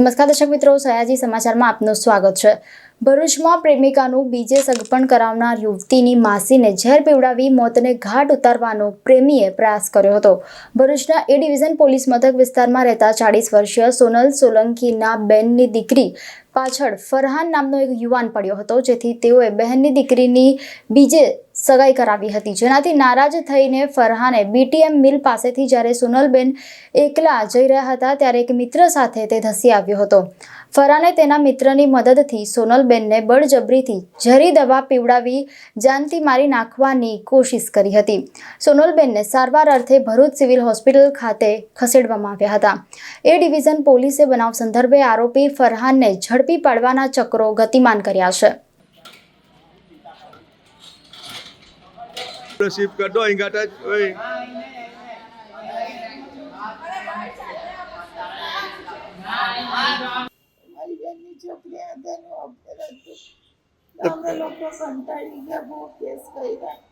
નમસ્કાર દર્શક મિત્રો સયાજી સમાચારમાં આપનું સ્વાગત છે. ભરૂચમાં પ્રેમિકાનું બીજે સગપણ કરાવનાર યુવતીની માસીને ઝેર પીવડાવી મોતને ઘાટ ઉતારવાનો પ્રેમીએ પ્રયાસ કર્યો હતો. ભરૂચના એ ડિવિઝન પોલીસ મથક વિસ્તારમાં રહેતા ચાળીસ વર્ષીય સોનલ સોલંકીના બેનની દીકરી પાછળ ફરહાન નામનો એક યુવાન પડ્યો હતો, જેથી તેઓએ બહેનની દીકરીની બીજે સગાઈ કરાવી હતી. જેનાથી નારાજ થઈને ફરહાને બીટીએમ મિલ પાસેથી જ્યારે સોનલબેન એકલા જઈ રહ્યા હતા, ત્યારે એક મિત્ર સાથે તે ધસી આવ્યો હતો. ફરહાને તેના મિત્રની મદદથી સોનલબેનને બળજબરીથી ઝેરી દવા પીવડાવી જાનથી મારી નાખવાની કોશિશ કરી હતી. સોનલબેનને સારવાર અર્થે ભરૂચ સિવિલ હોસ્પિટલ ખાતે ખસેડવામાં આવ્યા હતા. એ ડિવિઝન પોલીસે બનાવ સંદર્ભે આરોપી ફરહાનને ઝડપી પાડવાના ચક્રો ગતિમાન કર્યા છે. Receive ka અહીં ingat છોકરી આધારનું ઓફર હતું અમે લોકો કંટાળી ગયા બહુ કેસ કર્યા